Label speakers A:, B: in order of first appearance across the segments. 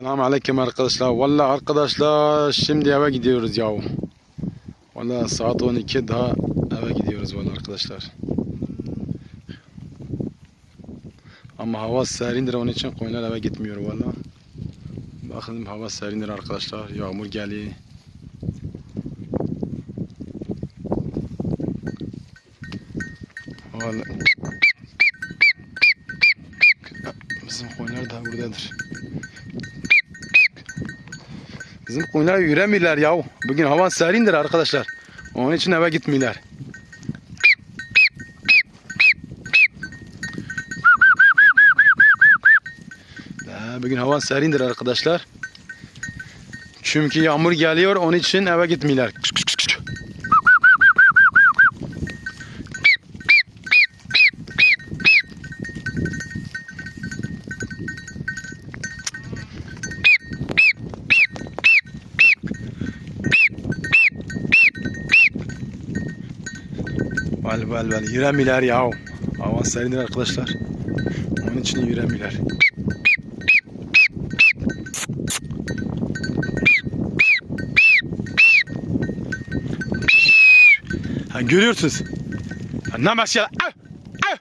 A: Selamun Aleyküm arkadaşlar. Valla arkadaşlar şimdi eve gidiyoruz ya. Valla saat 12 daha eve gidiyoruz valla arkadaşlar. Ama hava serindir onun için koyunlar eve gitmiyor valla. Bakın hava serindir arkadaşlar. Yağmur geliyor. Valla. Bizim koyunlar da buradadır. Bizim koyunlar yüremiyorlar ya. Bugün hava serindir arkadaşlar. Onun için eve gitmiyorlar. Ya, Bugün hava serindir arkadaşlar. Çünkü yağmur geliyor onun için eve gitmiyorlar. Val val val yüremiyorlar ya. Hava serindir arkadaşlar. Onun için yüremiyorlar. Ha, görüyorsunuz. Ha? Ah! Ah!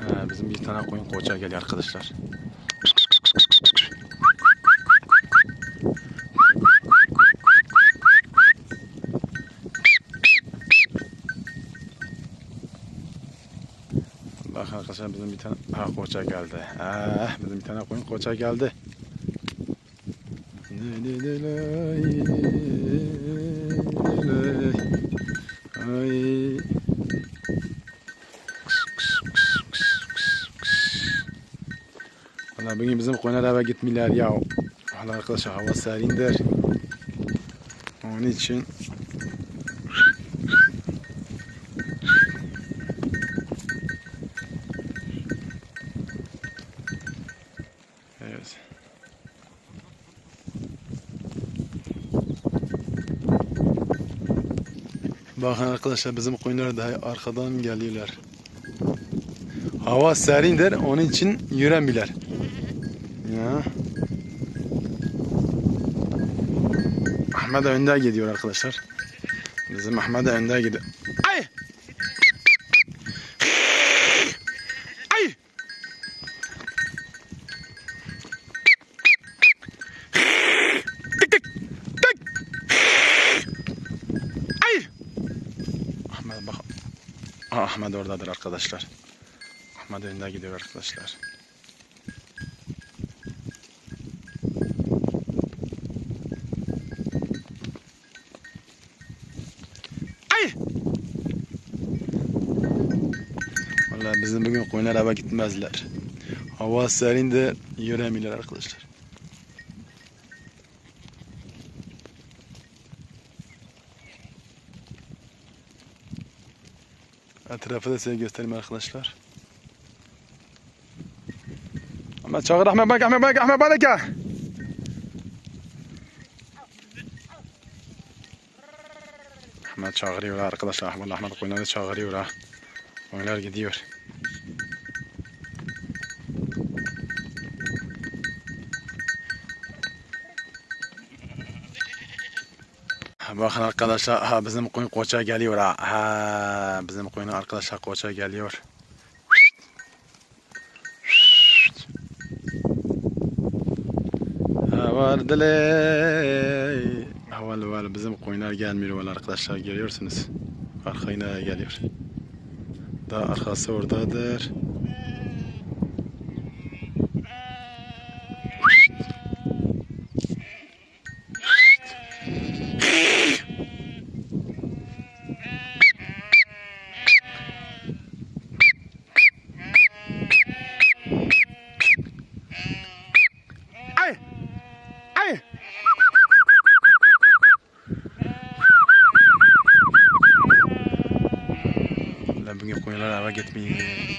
A: Ha, bizim bir koça geliyor arkadaşlar. Bak arkadaşlar bizim bir tane ha, koça geldi. Ha, bizim bir tane koyun koça geldi. Ay. Valla bugün bizim koyunlar eve gitmiyorlar ya. Valla arkadaşlar hava serindir. Onun için Evet. Bakın arkadaşlar bizim koyunlar da arkadan geliyorlar. Hava serindir onun için yüremiyorlar. Ya. Ahmet önde gidiyor arkadaşlar. Bizim Ahmet önde gidiyor. Ay! Ay! Tık tık! Tık! Ay! Ahmet bak. Ahmet oradadır arkadaşlar. Ahmet önde gidiyor arkadaşlar. Ay! Vallahi bizim bugün koyunlar eve gitmezler. Hava serin de yüremiyorlar arkadaşlar. Etrafı da size göstereyim arkadaşlar. Ahmet çağır Ahmet bak Ahmet bak Ahmet bak. Ahmet çağırıyor arkadaşlar. Vallahi Ahmet koyunları çağırıyor ha. Koyunlar gidiyor. Bakın arkadaşlar ha, bizim koyun koça geliyor ha. ha. Bizim koyun arkadaşlar koça geliyor. Havardele. Haval var bizim koyunlar gelmiyor arkadaşlar görüyorsunuz. Arkayına geliyor. Daha arkası oradadır. Gitmiyor.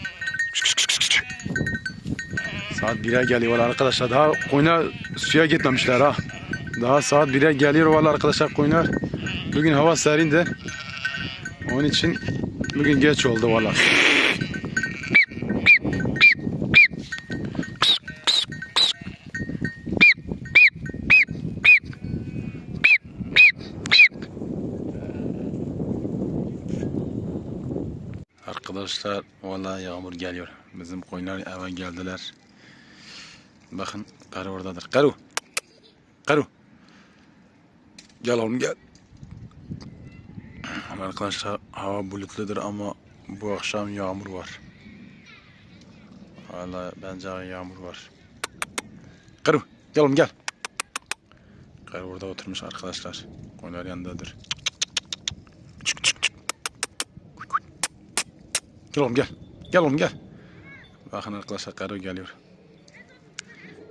A: Saat 1'e geliyor arkadaşlar. Daha koyuna suya gitmemişler ha. Daha saat 1'e geliyor valla arkadaşlar koyunlar. Bugün hava serin de. Onun için bugün geç oldu valla. Arkadaşlar valla yağmur geliyor. Bizim koyunlar eve geldiler. Bakın karı oradadır. Karı. Karı. Gel oğlum gel. Arkadaşlar hava bulutludur ama bu akşam yağmur var. Valla bence yağmur var. Karı gel oğlum gel. Karı orada oturmuş arkadaşlar. Koyunlar yanındadır. Gel oğlum gel. Gel oğlum gel. Bakın arkadaşlar karı geliyor.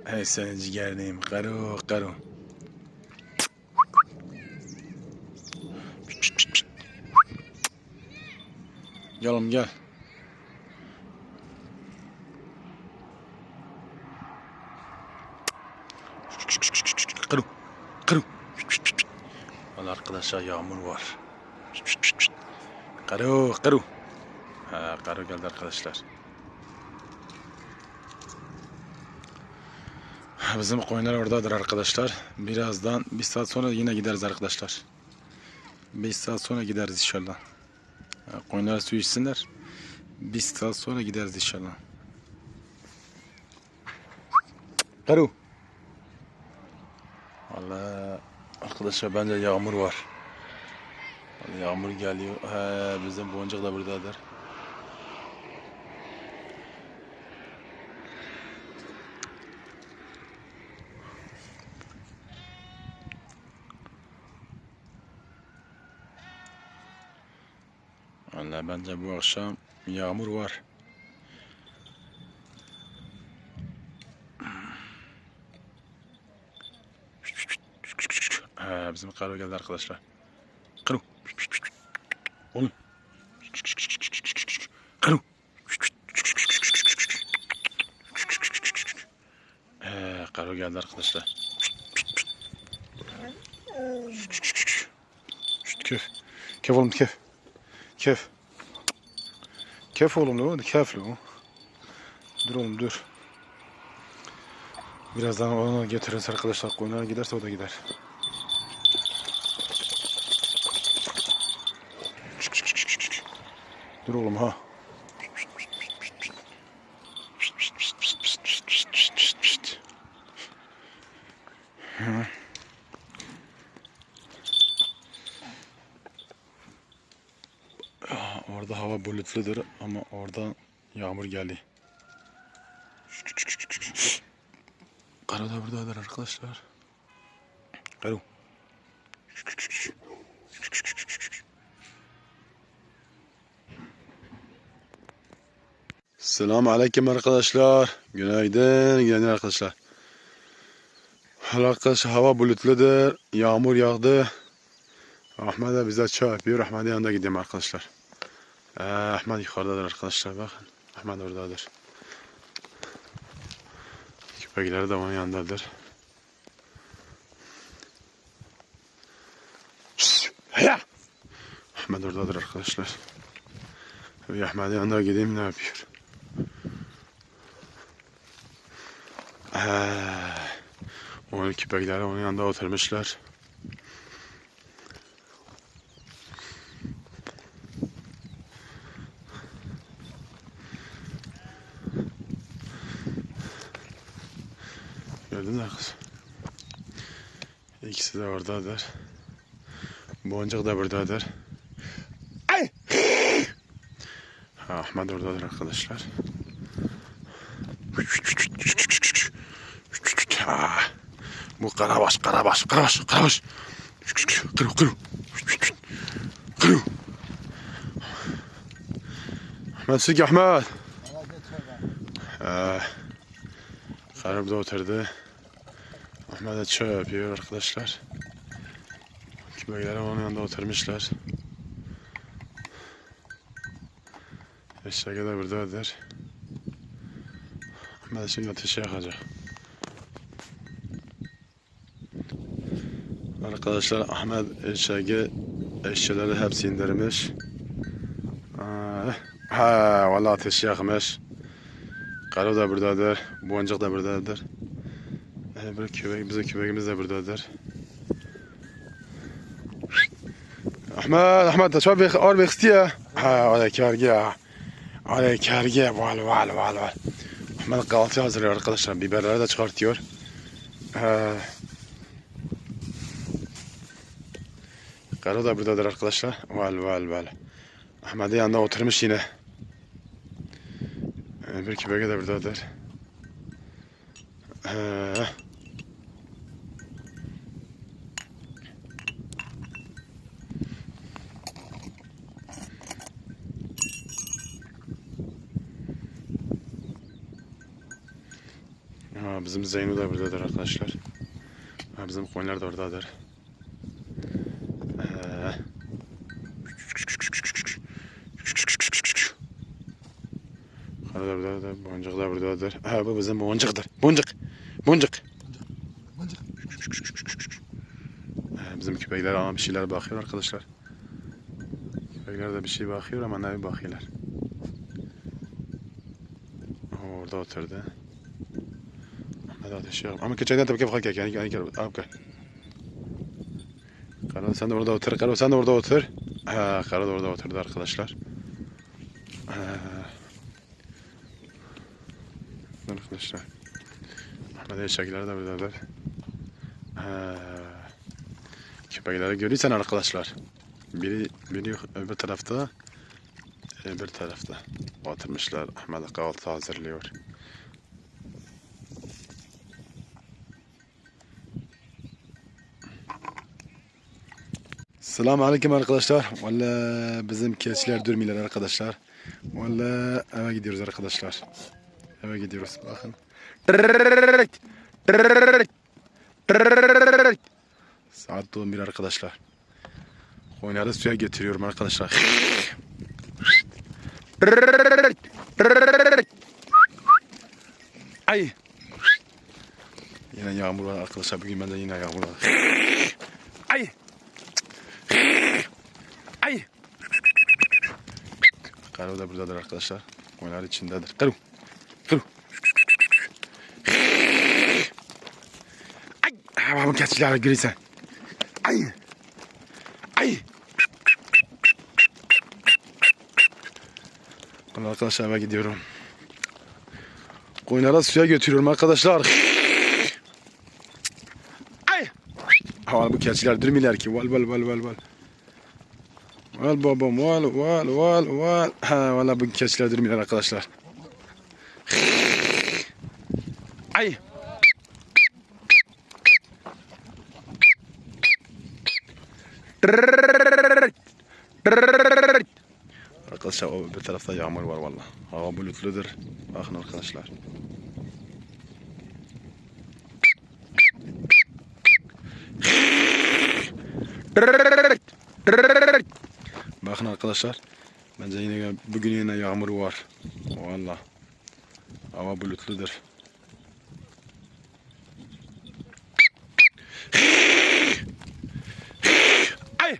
A: Hey senin ciğerliyim. Karı karı. Gel oğlum gel. Kırı. Kırı. Valla arkadaşlar yağmur var. Karı karı. Ha, geldi arkadaşlar. Bizim koyunlar oradadır arkadaşlar. Birazdan bir saat sonra yine gideriz arkadaşlar. Bir saat sonra gideriz inşallah. Koyunlar su içsinler. Bir saat sonra gideriz inşallah. Karu. Valla arkadaşlar bence yağmur var. Yağmur geliyor. He, bizim boncuk da buradadır. Bence bu akşam yağmur var. He, bizim karo geldi arkadaşlar. Karo. Oğlum. Karo. He, karo geldi arkadaşlar. Kef. Kef oğlum kef. Kef. Kef oğlum ne oldu? Kef o. Dur oğlum dur. Birazdan onu getiririz arkadaşlar. Koyunlara giderse o da gider. Dur oğlum ha. Hı. Ah, Orada hava bulutludur ama oradan yağmur geldi. Kara da buradadır arkadaşlar. Karo. Selamun Aleyküm arkadaşlar. Günaydın, günaydın arkadaşlar. Arkadaşlar hava bulutludur. Yağmur yağdı. Ahmet de bize çay yapıyor. Ahmet'in yanına gideyim arkadaşlar. Ee, Ahmet yukarıdadır arkadaşlar bakın. Ahmet oradadır. Köpekleri de onun yanındadır. Ahmet oradadır arkadaşlar. Bir Ahmet'in yanına gideyim ne yapıyor? Ee, onun köpekleri onun yanında oturmuşlar. İkisi de oradadır. Boncuk da buradadır. Ay! Ahmet oradadır arkadaşlar. Bu karabaş, karabaş, karabaş, karabaş. Kırı, kırı. Kırı. Ahmet Sık Ahmet. Ee, Karı burada oturdu. Ahmet de çay yapıyor arkadaşlar. Köpekler onun yanında oturmuşlar. Eşek de buradadır. Ahmet şimdi ateşe yakacak. Arkadaşlar Ahmet eşeği eşyaları hepsi indirmiş. Aa, Ha valla ateş yakmış. Karo da buradadır. Boncuk da buradadır. Bir köpek, bizim köpeğimiz de buradadır. Ahmet, Ahmet, şöyle bir ağır bir istiyor. Ha, o da kergi ya. O da kergi. Val, val, val, val. Ahmet kahvaltı hazırlıyor arkadaşlar. Biberleri de çıkartıyor. Ha. Karo da buradadır arkadaşlar. Val, val, val. Ahmet yanında oturmuş yine. Ee, Bir köpeği de buradadır. Ha, bizim Zeyno da buradadır arkadaşlar. Bizim koyunlar da oradadır. Karı da buradadır, boncuk da buradadır. Ha, bu bizim boncuktur. Boncuk, boncuk.
B: Boncuk.
A: Bizim köpekler ama bir şeyler bakıyor arkadaşlar. Köpekler de bir şey bakıyor ama ne bakıyorlar. Orada oturdu. Ama keçeden tabii ki fakir yani yani gel abi gel. Karo sen de orada otur. Karo sen de orada otur. Ha, da orada oturdu arkadaşlar. Ha. Arkadaşlar. Ahmet eşekler de buradadır. Ha. Köpekleri görüyorsan arkadaşlar. Biri, biri öbür tarafta. Öbür tarafta. Oturmuşlar. Ahmet kahvaltı hazırlıyor. Selamun Aleyküm arkadaşlar. Valla bizim keçiler durmuyorlar arkadaşlar. Valla eve gidiyoruz arkadaşlar. Eve gidiyoruz. Bakın. Saat 11 arkadaşlar. Koyunları suya getiriyorum arkadaşlar. Ay. Yine yağmur var arkadaşlar. Bugün bende yine yağmur var. Ay. Ay. Karo da buradadır arkadaşlar. Oynar içindedir. Karo. Karo. Ay. Havamı keçiler giriysen. Ay. Ay. Vallahi arkadaşlar eve gidiyorum. Koyunlara suya götürüyorum arkadaşlar. Ay. Hava bu keçiler durmuyorlar ki. Val val val val val. Val babam val val val val. Ha valla bu keçiler durmuyorlar arkadaşlar. Ay. Arkadaşlar o bir tarafta yağmur var valla. Hava bulutludur. Bakın arkadaşlar. Bakın arkadaşlar. Bence yine bugün yine yağmur var. Valla. Hava bulutludur. Ay!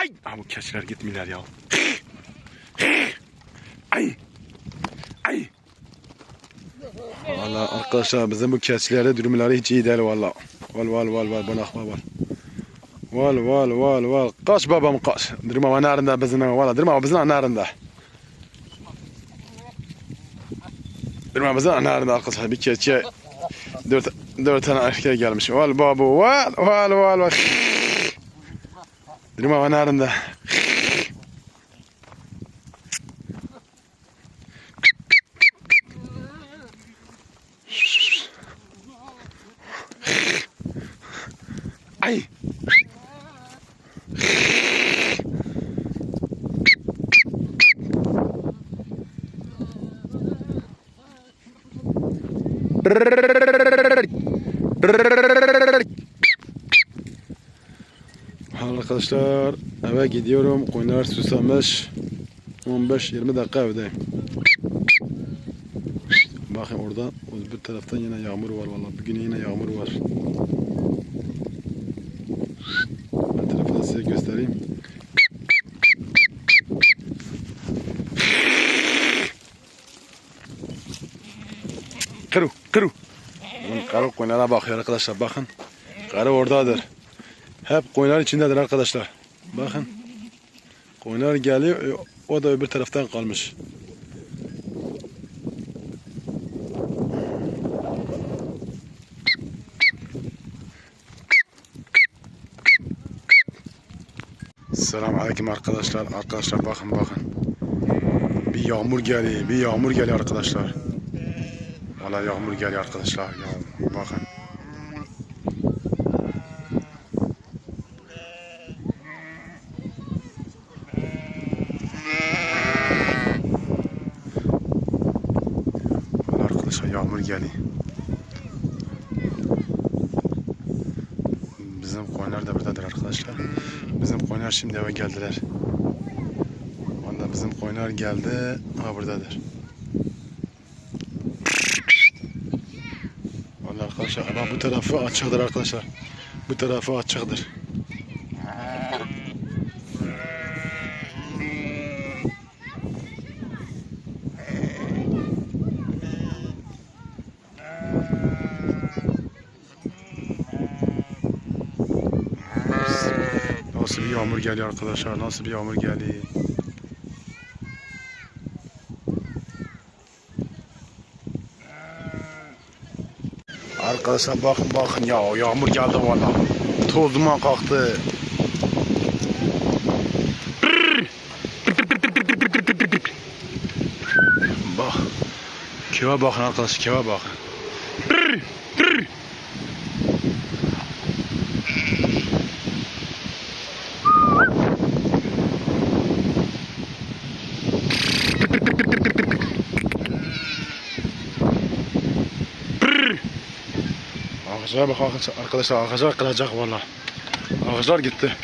A: Ay! Aa, bu keçiler gitmiyorlar ya. Ay! Ay! Valla arkadaşlar bizim bu keçilerde durumları hiç iyi değil valla. Val val val val bana akma. Val val val val. Kaç babam kaç. Durma var nerede bizim valla durma bizim nerede. Durma bizim nerede arkadaşlar bir keçi dört, dört tane erkek gelmiş. Val babu val val val val. Durma var Arkadaşlar eve gidiyorum. Koyunlar susamış. 15-20 dakika evdeyim. Bakın orada öbür taraftan yine yağmur var vallahi. Bugün yine yağmur var. Karı koyunlara bakıyor arkadaşlar bakın. Karı oradadır. Hep koyunların içindedir arkadaşlar. Bakın. Koyunlar geliyor. e, O da öbür taraftan kalmış. Selamun Aleyküm arkadaşlar. Arkadaşlar bakın bakın. Bir yağmur geliyor. Bir yağmur geliyor arkadaşlar. Valla yağmur geliyor arkadaşlar. Ya, bakın. Arkadaşlar yağmur geliyor. Bizim koyunlar da buradadır arkadaşlar. Bizim koyunlar şimdi eve geldiler. Valla bizim koyunlar geldi. Ha buradadır. Valla arkadaşlar ama bu tarafı açıktır arkadaşlar. Bu tarafı açıktır. Nasıl bir yağmur geliyor arkadaşlar? Nasıl bir yağmur geliyor? Arkadaşlar bakın bakın ya yağmur geldi valla. Toz duman kalktı. Bak. Keva bakın arkadaşlar keva bakın. Ağaçlara bak arkadaşlar ağaçlar kıracak valla. Ağaçlar gitti.